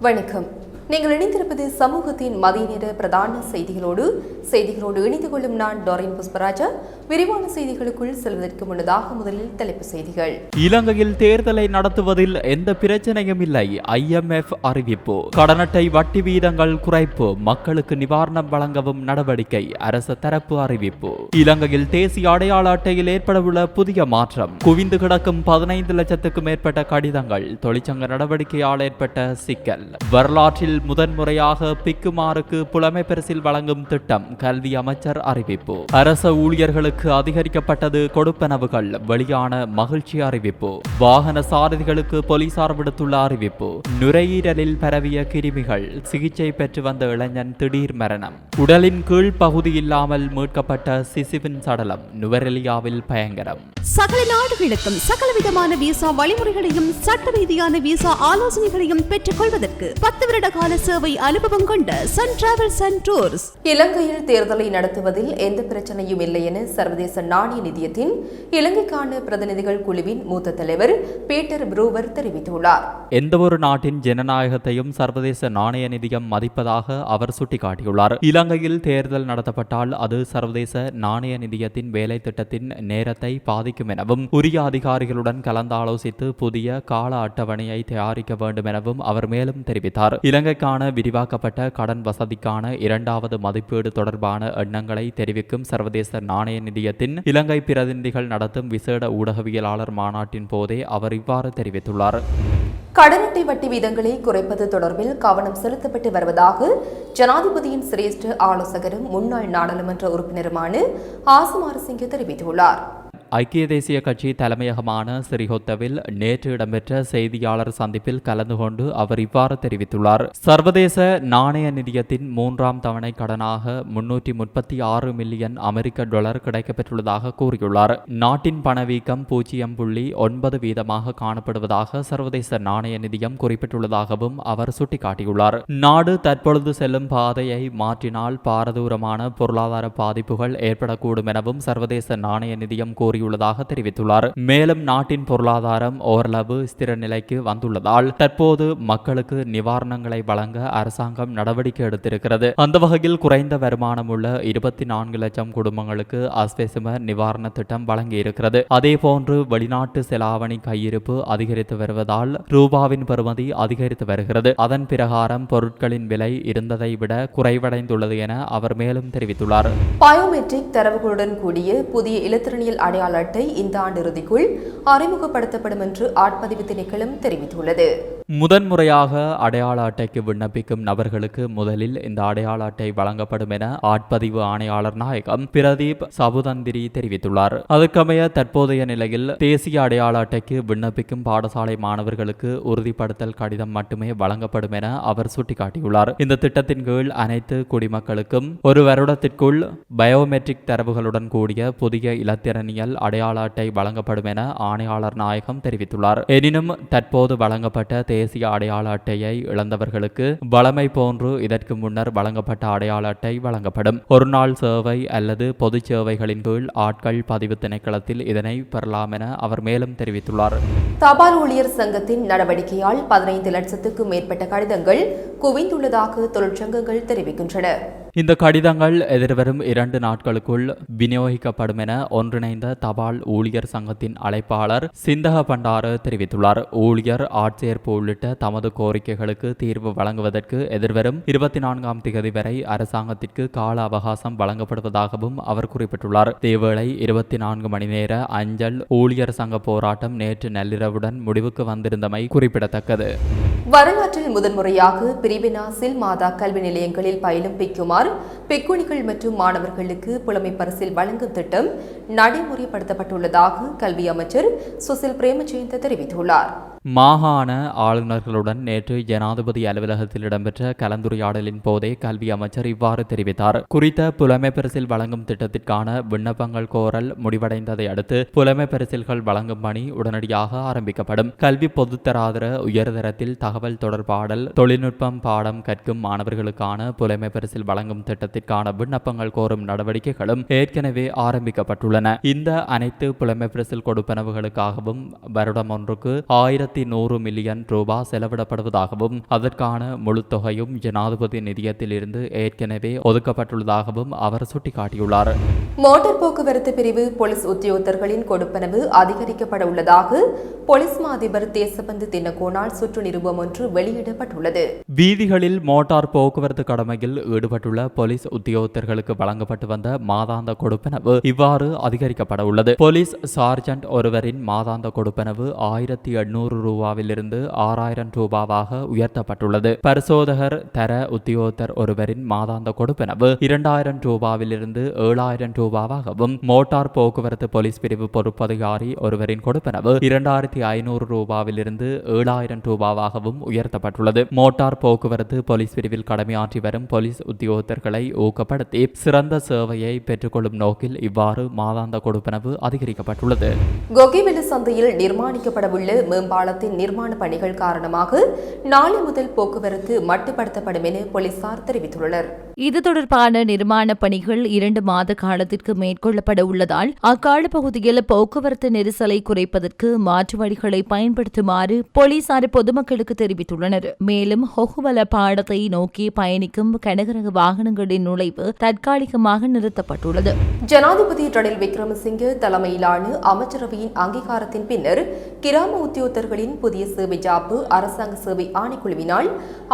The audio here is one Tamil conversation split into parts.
வணக்கம். நீங்கள் இணைந்திருப்பது சமூகத்தின் மதிய நேர பிரதான செய்திகளோடு செய்திகளோடு இணைந்து கொள்ளும் நான் டொரின் புஷ்பராஜா. விரிவான செய்திகளுக்குள் செல்வதற்கு முன்னதாக முதலில் தலைப்பு செய்திகள். இலங்கையில் தேர்தலை நடத்துவதில் எந்த பிரச்சனையும் இல்லை ஐஎம்எஃப் அறிவிப்பு. கடனட்டை வட்டி வீதங்கள் குறைப்பு மக்களுக்கு நிவாரணம் வழங்கவும் நடவடிக்கை அரசு தரப்பு அறிவிப்பு. இலங்கையில் தேசிய அடையாள அட்டையில் ஏற்படவுள்ள புதிய மாற்றம். குவிந்து கிடக்கும் பதினைந்து லட்சத்துக்கும் மேற்பட்ட கடிதங்கள் தொழிற்சங்க நடவடிக்கையால் ஏற்பட்ட சிக்கல். வரலாற்றில் முதன்முறையாக பிக்குமாருக்கு புலமை பரிசில் வழங்கும் திட்டம் கல்வி அமைச்சர் அறிவிப்பு. அரச ஊழியர்களுக்கு அதிகரிக்கப்பட்டது கொடுப்பனவுகள் வெளியான மகிழ்ச்சி அறிவிப்பு. வாகன சாரதிகளுக்கு போலீசார் விடுத்துள்ள அறிவிப்பு. நுரையீரலில் பரவிய கிருமிகள் சிகிச்சை பெற்று வந்த இளைஞன் திடீர் மரணம். உடலின் கீழ் பகுதி இல்லாமல் மீட்கப்பட்ட சிசுவின் சடலம் நுவரெலியாவில் பயங்கரம். சகல நாடுகளுக்கும் சகலவிதமான விசா வழிமுறைகளையும் சட்ட ரீதியான விசா ஆலோசனைகளையும் பெற்றுக் கொள்வதற்கு பத்து வருட கால சேவை அனுபவம் கொண்ட சன் டிராவல்ஸ் அண்ட் டூர்ஸ் இலங்கையில் தேர்தலை நடத்துவதில் எந்த பிரச்சனையும் இல்லை என சர்வதேச நாணய நிதியத்தின் இலங்கைக்கான பிரதிநிதிகள் குழுவின் மூத்த தலைவர் பீட்டர் ப்ரூவர் தெரிவித்துள்ளார். எந்தவொரு நாட்டின் ஜனநாயகத்தையும் சர்வதேச நாணய நிதியம் மதிப்பதாக அவர் சுட்டிக்காட்டியுள்ளார். இலங்கையில் தேர்தல் நடத்தப்பட்டால் அது சர்வதேச நாணய நிதியத்தின் வேலை திட்டத்தின் நேரத்தை பாதிக்கும் எனவும் உரிய அதிகாரிகளுடன் கலந்தாலோசித்து புதிய கால அட்டவணையை தயாரிக்க வேண்டும் எனவும் அவர் மேலும் தெரிவித்தார். இலங்கைக்கான விரிவாக்கப்பட்ட கடன் வசதிக்கான இரண்டாவது மதிப்பீடு தொடர்பான எண்ணங்களை தெரிவிக்கும் சர்வதேச நாணய நிதியத்தின் இலங்கை பிரதிநிதிகள் நடத்தும் விசேட ஊடகவியலாளர் மாநாட்டின் போதே அவர் இவ்வாறு தெரிவித்துள்ளார். கடன் அட்டை வட்டி வீதங்களை குறைப்பது தொடர்பில் கவனம் செலுத்தப்பட்டு வருவதாக ஜனாதிபதியின் சிரேஷ்ட ஆலோசகரும் முன்னாள் நாடாளுமன்ற உறுப்பினருமான ஆசுமாரசிங்க தெரிவித்துள்ளார். ஐக்கிய தேசிய கட்சி தலைமையகமான சிறிகொத்தவில் நேற்று இடம்பெற்ற செய்தியாளர் சந்திப்பில் கலந்து கொண்டு அவர் இவ்வாறு தெரிவித்துள்ளார். சர்வதேச நாணய நிதியத்தின் மூன்றாம் தவணை கடனாக முன்னூற்றி முப்பத்தி ஆறு மில்லியன் அமெரிக்க டாலர் கிடைக்கப்பெற்றுள்ளதாக கூறியுள்ளார். நாட்டின் பணவீக்கம் பூஜ்ஜியம் புள்ளி ஒன்பது வீதமாக காணப்படுவதாக சர்வதேச நாணய நிதியம் குறிப்பிட்டுள்ளதாகவும் அவர் சுட்டிக்காட்டியுள்ளார். நாடு தற்பொழுது செல்லும் பாதையை மாற்றினால் பாரதூரமான பொருளாதார பாதிப்புகள் ஏற்படக்கூடும் எனவும் சர்வதேச நாணய நிதியம் கூறி கூறியுள்ளதாக தெரிவித்துள்ளார். மேலும் நாட்டின் பொருளாதாரம் ஓரளவு ஸ்திர நிலைக்கு வந்துள்ளதால் தற்போது மக்களுக்கு நிவாரணங்களை வழங்க அரசாங்கம் நடவடிக்கை எடுத்திருக்கிறது. அந்த வகையில் குறைந்த வருமானம் உள்ள இருபத்தி நான்கு லட்சம் குடும்பங்களுக்கு அஸ்வெசும நிவாரண திட்டம் வழங்கியிருக்கிறது. அதேபோன்று வெளிநாட்டு செலாவணி கையிருப்பு அதிகரித்து வருவதால் ரூபாவின் பெறுமதி அதிகரித்து வருகிறது. அதன் பிரகாரம் பொருட்களின் விலை இருந்ததை விட குறைவடைந்துள்ளது என அவர் மேலும் தெரிவித்துள்ளார். பயோமெட்ரிக் தரவுகளுடன் கூடிய புதிய இலத்திரனியல் அடையாள அட்டை இந்த ஆண்டு இறுதிக்குள் அறிமுகப்படுத்தப்படும் என்று ஆட்பதிவு திணைக்களம் தெரிவித்துள்ளது. முதன்முறையாக அடையாள அட்டைக்கு விண்ணப்பிக்கும் நபர்களுக்கு முதலில் இந்த அடையாள அட்டை வழங்கப்படும் என ஆட்பதிவு ஆணையாளர் நாயகம் பிரதீப் சபுதந்திரி தெரிவித்துள்ளார். அதற்கமைய தற்போதைய நிலையில் தேசிய அடையாள அட்டைக்கு விண்ணப்பிக்கும் பாடசாலை மாணவர்களுக்கு உறுதிப்படுத்தல் கடிதம் மட்டுமே வழங்கப்படும் என அவர் சுட்டிக்காட்டியுள்ளார். இந்த திட்டத்தின் கீழ் அனைத்து குடிமக்களுக்கும் ஒரு வருடத்திற்குள் பயோமெட்ரிக் தரவுகளுடன் கூடிய புதிய இலத்திரனியல் அடையாள அட்டை வழங்கப்படும் என ஆணையாளர் நாயகம் தெரிவித்துள்ளார். எனினும் தற்போது வழங்கப்பட்ட தேசிய அடையாள அட்டையை இழந்தவர்களுக்கு வளமை போன்று இதற்கு முன்னர் வழங்கப்பட்ட அடையாள அட்டை வழங்கப்படும். ஒரு நாள் சேவை அல்லது பொது சேவைகளின் கீழ் ஆட்கள் பதிவு திணைக்களத்தில் இதனை பெறலாம் என அவர் மேலும் தெரிவித்துள்ளார். தபால் ஊழியர் சங்கத்தின் நடவடிக்கையால் பதினைந்து லட்சத்துக்கும் மேற்பட்ட கடிதங்கள் குவிந்துள்ளதாக தொழிற்சங்கங்கள் தெரிவிக்கின்றன. இந்த கடிதங்கள் எதிர்வரும் இரண்டு நாட்களுக்குள் விநியோகிக்கப்படும் என ஒன்றிணைந்த தபால் ஊழியர் சங்கத்தின் அழைப்பாளர் சிந்தக பண்டார தெரிவித்துள்ளார். ஊழியர் ஆட்சேர்ப்பு உள்ளிட்ட தமது கோரிக்கைகளுக்கு தீர்வு வழங்குவதற்கு எதிர்வரும் இருபத்தி நான்காம் திகதி வரை அரசாங்கத்திற்கு கால அவகாசம் வழங்கப்படுவதாகவும் அவர் குறிப்பிட்டுள்ளார். இதேவேளை இருபத்தி நான்கு மணி நேர அஞ்சல் ஊழியர் சங்க போராட்டம் நேற்று நள்ளிரவுடன் முடிவுக்கு வந்திருந்தமை குறிப்பிடத்தக்கது. வரலாற்றில் முதன்முறையாக பிரிவினா சில் மாதா கல்வி நிலையங்களில் பயிலும் பிக்குமார் பெக்குணிகள் மற்றும் மாணவர்களுக்கு புலமை பரிசில் வழங்கும் திட்டம் நடைமுறைப்படுத்தப்பட்டுள்ளதாக கல்வி அமைச்சர் சுசில் பிரேமஜெயந்த தெரிவித்துள்ளார். மாகாண ஆளுநர்களுடன் நேற்று ஜனாதிபதி அலுவலகத்தில் இடம்பெற்ற கலந்துரையாடலின் போதே கல்வி அமைச்சர் இவ்வாறு தெரிவித்தார். குறித்த புலமை பரிசில் வழங்கும் திட்டத்திற்கான விண்ணப்பங்கள் கோரல் முடிவடைந்ததை அடுத்து புலமை பரிசில்கள் வழங்கும் பணி உடனடியாக ஆரம்பிக்கப்படும். கல்வி பொதுத்தராதர உயர்தரத்தில் தகவல் தொடர்பாடல் தொழில்நுட்பம் பாடம் கற்கும் மாணவர்களுக்கான புலமை பரிசில் வழங்கும் திட்டத்திற்கான விண்ணப்பங்கள் கோரும் நடவடிக்கைகளும் ஏற்கனவே ஆரம்பிக்கப்பட்டுள்ளன. இந்த அனைத்து புலமை பரிசில் கொடுப்பனவுகளுக்காகவும் வருடம் ஒன்றுக்கு ஆயிரத்தி ஆயிரத்தி நூறு மில்லியன் ரூபாய் செலவிடப்படுவதாகவும் அதற்கான முழு தொகையும் ஜனாதிபதி நிதியத்தில் இருந்து ஏற்கனவே ஒதுக்கப்பட்டுள்ளதாகவும் அவர் சுட்டிக்காட்டியுள்ளார். மோட்டார் போக்குவரத்து பிரிவு போலீஸ் உத்தியோகத்தர்களின் கொடுப்பனவு அதிகரிக்கப்பட உள்ளதாக போலீஸ் மா அதிபர் தேசபந்து தின்னகோனால் சுற்று நிருபம் ஒன்று வெளியிடப்பட்டுள்ளது. வீதிகளில் மோட்டார் போக்குவரத்து கடமையில் ஈடுபட்டுள்ள போலீஸ் உத்தியோகத்தர்களுக்கு வழங்கப்பட்டு வந்த மாதாந்த கொடுப்பனவு இவ்வாறு அதிகரிக்கப்பட உள்ளது. போலீஸ் சார்ஜென்ட் ஒருவரின் மாதாந்த கொடுப்பனவு ஆயிரத்தி எண்ணூறு ரூபாவிலிருந்து ஆறாயிரம் ரூபாவாக உயர்த்தப்பட்டுள்ளது. பரிசோதகர் தர உத்தியோகத்தர் ஒருவரின் மாதாந்த கொடுப்பனவு இரண்டாயிரம் ரூபாவிலிருந்து ஏழாயிரம் ரூபாவாகவும் மோட்டார் போக்குவரத்து போலீஸ் பிரிவு பொறுப்பதிகாரி ஒருவரின் கொடுப்பனவு இரண்டாயிரத்தி ஐநூறு ரூபாவிலிருந்து ஏழாயிரம் ரூபாவாகவும் உயர்த்தப்பட்டுள்ளது. மோட்டார் போக்குவரத்து போலீஸ் பிரிவில் கடமையாற்றி வரும் போலீஸ் உத்தியோகத்தர்களை ஊக்கப்படுத்தி சிறந்த சேவையை பெற்றுக்கொள்ளும் நோக்கில் இவ்வாறு மாதாந்த கொடுப்பனவு அதிகரிக்கப்பட்டுள்ளது. கொகைவெளி சந்தையில் நிர்மாணிக்கப்படவுள்ள மேம்பாலத்தின் நிர்மாண பணிகள் காரணமாக நாளை முதல் போக்குவரத்து மட்டுப்படுத்தப்படும் என போலீசார் தெரிவித்துள்ளனர். இது தொடர்பான நிர்மாண பணிகள் இரண்டு மாத காலத்திற்கு மேற்கொள்ளப்பட உள்ளதால் அக்கால பகுதியில் போக்குவரத்து நெரிசலை குறைப்பதற்கு மாற்று வழிகளை பயன்படுத்துமாறு போலீசார் பொதுமக்களுக்கு தெரிவித்துள்ளனர். மேலும் ஹொகுவல பாடத்தை நோக்கி பயணிக்கும் கனகரக வாகனங்களின் நுழைவு தற்காலிகமாக நிறுத்தப்பட்டுள்ளது. ஜனாதிபதி ரணில் விக்ரமசிங்கே தலைமையிலான அமைச்சரவையின் அங்கீகாரத்தின் பின்னர் கிராம உத்தியோகத்தர்களின் புதிய சேவை ஜாப்பு அரசாங்க சேவை ஆணைக்குழுவினால்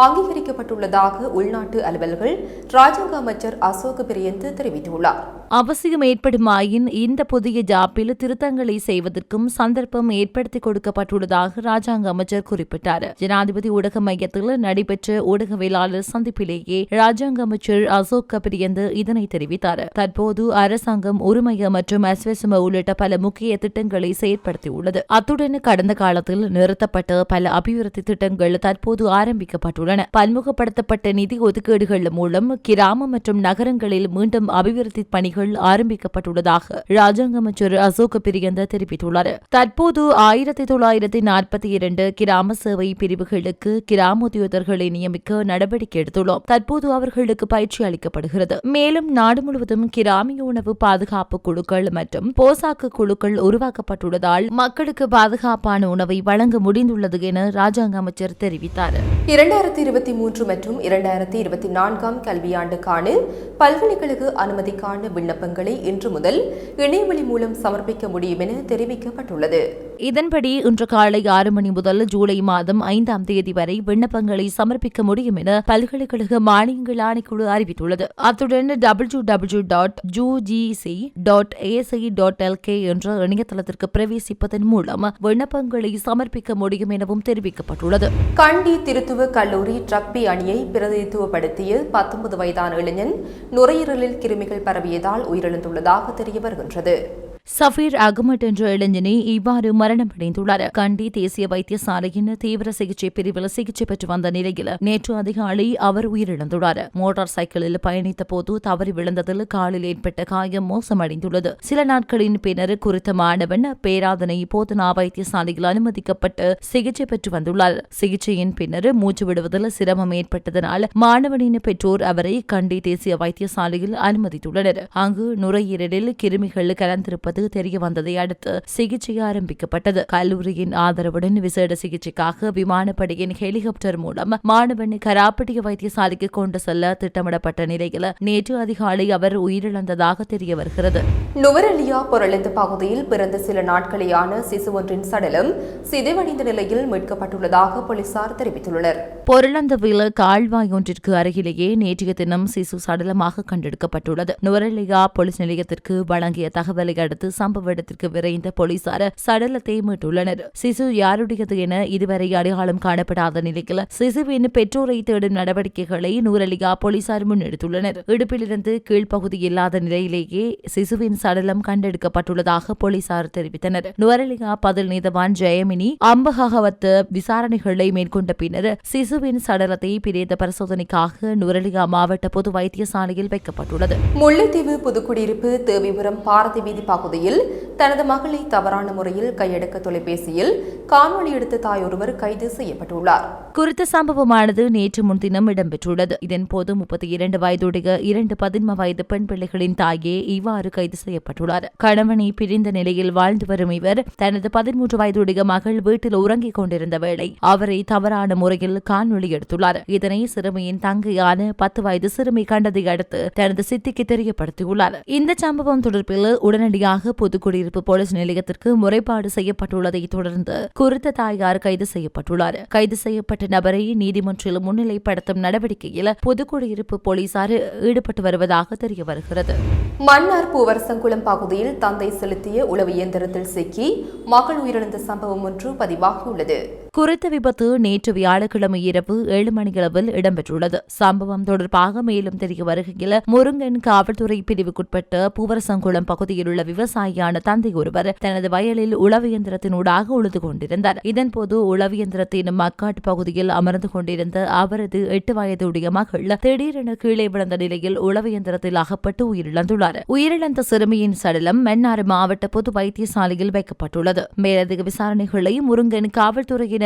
அங்கீகரிக்கப்பட்டுள்ளதாக உள்நாட்டு அலுவல்கள் ராஜாங்க அமைச்சர் அசோக் பிரியந்த் தெரிவித்துள்ளார். அவசியம் ஏற்படுமாயின் இந்த புதிய ஜாப்பில் திருத்தங்களை செய்வதற்கும் சந்தர்ப்பம் ஏற்படுத்தி கொடுக்கப்பட்டுள்ளதாக ராஜாங்க அமைச்சர் குறிப்பிட்டார். ஜனாதிபதி ஊடக மையத்தில் நடைபெற்ற ஊடகவியலாளர் சந்திப்பிலேயே ராஜாங்க அமைச்சர் அசோக் கபிரியந்து இதனை தெரிவித்தார். தற்போது அரசாங்கம் உரிமைய மற்றும் அஸ்வசம உள்ளிட்ட பல முக்கிய திட்டங்களை செயற்படுத்தியுள்ளது. அத்துடன் கடந்த காலத்தில் நிறுத்தப்பட்ட பல அபிவிருத்தி திட்டங்கள் தற்போது ஆரம்பிக்கப்பட்டுள்ளன. பன்முகப்படுத்தப்பட்ட நிதி ஒதுக்கீடுகள் மூலம் கிராம மற்றும் நகரங்களில் மீண்டும் அபிவிருத்தி பணிகள் ஆரம்பிக்கப்பட்டுள்ளதாக ராஜாங்க அமைச்சர் அசோக பிரியந்த தெரிவித்துள்ளார். தற்போது ஆயிரத்தி தொள்ளாயிரத்தி நாற்பத்தி இரண்டு கிராம சேவை பிரிவுகளுக்கு கிராம உத்தியோகர்களை நியமிக்க நடவடிக்கை எடுத்துள்ளோம். தற்போது அவர்களுக்கு பயிற்சி அளிக்கப்படுகிறது. மேலும் நாடு முழுவதும் கிராமிய உணவு பாதுகாப்பு குழுக்கள் மற்றும் போசாக்கு குழுக்கள் உருவாக்கப்பட்டுள்ளதால் மக்களுக்கு பாதுகாப்பான உணவை வழங்க முடிந்துள்ளது என ராஜாங்க அமைச்சர் தெரிவித்தார். இரண்டாயிரத்தி இருபத்தி மூன்று மற்றும் இரண்டாயிரத்தி இருபத்தி நான்காம் கல்வியாண்டுக்கான பல்கலைக்கழக அனுமதிக்கான விண்ணப்பங்களை இன்று முதல் இணையவழி மூலம் சமர்ப்பிக்க முடியும் என தெரிவிக்கப்பட்டுள்ளது. இதன்படி இன்று காலை ஆறு மணி முதல் ஜூலை மாதம் ஐந்தாம் தேதி வரை விண்ணப்பங்களை சமர்ப்பிக்க முடியும் என பல்கலைக்கழக மானியங்கள் ஆணைக்குழு அறிவித்துள்ளது. அத்துடன் W W dot UGC dot AC dot LK என்ற இணையதளத்திற்கு பிரவேசிப்பதன் மூலம் விண்ணப்பங்களை சமர்ப்பிக்க முடியும் எனவும் தெரிவிக்கப்பட்டுள்ளது. கண்டி திருத்துவ கல்லூரி ரக்பி அணியை பிரதிநிதித்துவப்படுத்திய பத்தொன்பது வயதான இளைஞன் நுரையீரலில் கிருமிகள் பரவியதால் உயிரிழந்துள்ளதாக தெரிய வருகின்றது. சஃபீர் அகமட் என்ற இளைஞனே இவ்வாறு மரணமடைந்துள்ளார். கண்டி தேசிய வைத்தியசாலையின் தீவிர சிகிச்சை பிரிவில் சிகிச்சை பெற்று வந்த நிலையில் நேற்று அதிகாலை அவர் உயிரிழந்துள்ளார். மோட்டார் சைக்கிளில் பயணித்த போது தவறி விழுந்ததில் காலில் ஏற்பட்ட காயம் மோசமடைந்துள்ளது. சில நாட்களின் பின்னர் குறித்த மாணவன் பேராதனை போதனா வைத்தியசாலையில் அனுமதிக்கப்பட்டு சிகிச்சை பெற்று வந்துள்ளார். சிகிச்சையின் பின்னர் மூச்சு விடுவதில் சிரமம் ஏற்பட்டதனால் மாணவனின் பெற்றோர் அவரை கண்டி தேசிய வைத்தியசாலையில் அனுமதித்துள்ளனர். அங்கு நுரையீரலில் கிருமிகள் கலந்திருப்பது தெரிய வந்ததை அடுத்து சிகிச்சை ஆரம்பிக்கப்பட்டது. கல்லூரியின் ஆதரவுடன் விசேட சிகிச்சைக்காக விமானப்படையின் ஹெலிகாப்டர் மூலம் மாணவன் கராப்பட்டிய வைத்தியசாலைக்கு கொண்டு செல்ல திட்டமிடப்பட்ட நிலையில் நேற்று அதிகாலை அவர் உயிரிழந்ததாக தெரிய வருகிறது. நுவரெலியா பொருளந்து பகுதியில் பிறந்த சில நாட்களேயான சிசு ஒன்றின் சடலம் சிதைவடைந்த நிலையில் மீட்கப்பட்டுள்ளதாக போலீசார் தெரிவித்துள்ளனர். பொருளந்தவில் கால்வாய் ஒன்றிற்கு அருகிலேயே நேற்றைய தினம் சிசு சடலமாக கண்டெடுக்கப்பட்டுள்ளது. நுவரெலியா போலீஸ் நிலையத்திற்கு வழங்கிய தகவலை அடுத்து சம்பவ இடத்திற்கு விரைந்த போலீசார் சடலத்தை மீட்டுள்ளனர். சிசு யாருடையது என இதுவரை அடையாளம் காணப்படாத நிலையில் சிசுவின் பெற்றோரை தேடும் நடவடிக்கைகளை நூரலியா போலீசார் முன்னெடுத்துள்ளனர். இடுப்பிலிருந்து கீழ்ப்பகுதி இல்லாத நிலையிலேயே சிசுவின் சடலம் கண்டெடுக்கப்பட்டுள்ளதாக போலீசார் தெரிவித்தனர். நுவரலியா பதில் நீதவான் ஜெயமினி அம்பகவத்து விசாரணைகளை மேற்கொண்ட பின்னர் சிசுவின் சடலத்தை பிரேத பரிசோதனைக்காக நுவரலியா மாவட்ட பொது வைத்தியசாலையில் வைக்கப்பட்டுள்ளது. முல்லைத்தீவு புதுக்குடியிருப்பு தேவிபுரம் பாரதி வீதி பகுதி பகுதியில் தனது மகளை தவறான முறையில் கையடக்க தொலைபேசியில் காணொலி எடுத்த தாய் ஒருவர் கைது செய்யப்பட்டுள்ளார். குறித்த சம்பவமானது நேற்று முன்தினம் இடம்பெற்றுள்ளது. இதன்போது முப்பத்தி இரண்டு வயதுடைய இரண்டு பதின்ம வயது பெண் பிள்ளைகளின் தாயே இவ்வாறு கைது செய்யப்பட்டுள்ளார். கணவனை பிரிந்த நிலையில் வாழ்ந்து வரும் இவர் தனது பதிமூன்று வயதுடைய மகள் வீட்டில் உறங்கிக் கொண்டிருந்த வேளை அவரை தவறான முறையில் காணொலி எடுத்துள்ளார். இதனை சிறுமியின் தங்கையான பத்து வயது சிறுமி கண்டதை அடுத்து தனது சித்திக்கு தெரியப்படுத்தியுள்ளார். இந்த சம்பவம் தொடர்பில் உடனடியாக புதுக்குடியிருப்பு போலீஸ் நிலையத்திற்கு முறைப்பாடு செய்யப்பட்டுள்ளதை தொடர்ந்து குறித்த தாயார் கைது செய்யப்பட்டுள்ளார். கைது செய்யப்பட்ட நபரை நீதிமன்றில் முன்னிலைப்படுத்தும் நடவடிக்கையில் புதுக்குடியிருப்பு போலீசார் ஈடுபட்டு வருவதாக தெரிய வருகிறது. மன்னார் பூவரசங்குளம் பகுதியில் தந்தை செலுத்திய உளவு இயந்திரத்தில் சிக்கி மகள் உயிரிழந்த சம்பவம் ஒன்று பதிவாகியுள்ளது. குறித்த விபத்து நேற்று வியாழக்கிழமை இரவு ஏழு மணியளவில் இடம்பெற்றுள்ளது. சம்பவம் தொடர்பாக மேலும் தெரிய வருகையில் முருங்கன் காவல்துறை பிரிவுக்குட்பட்ட பூவரசங்குளம் பகுதியில் உள்ள விவசாயியான தந்தை ஒருவர் தனது வயலில் உளவு இயந்திரத்தினூடாக உழுது கொண்டிருந்தார். இதன்போது உளவு இயந்திரத்தின் மக்காட்டு பகுதியில் அமர்ந்து கொண்டிருந்த அவரது எட்டு வயதுடைய மகள் திடீரென கீழே விழுந்த நிலையில் உளவு இயந்திரத்தில் அகப்பட்டு உயிரிழந்துள்ளார். உயிரிழந்த சிறுமியின் சடலம் மன்னார் மாவட்ட பொது வைத்தியசாலையில் வைக்கப்பட்டுள்ளது. மேலதிக விசாரணைகளை முருங்கன் காவல்துறையினர்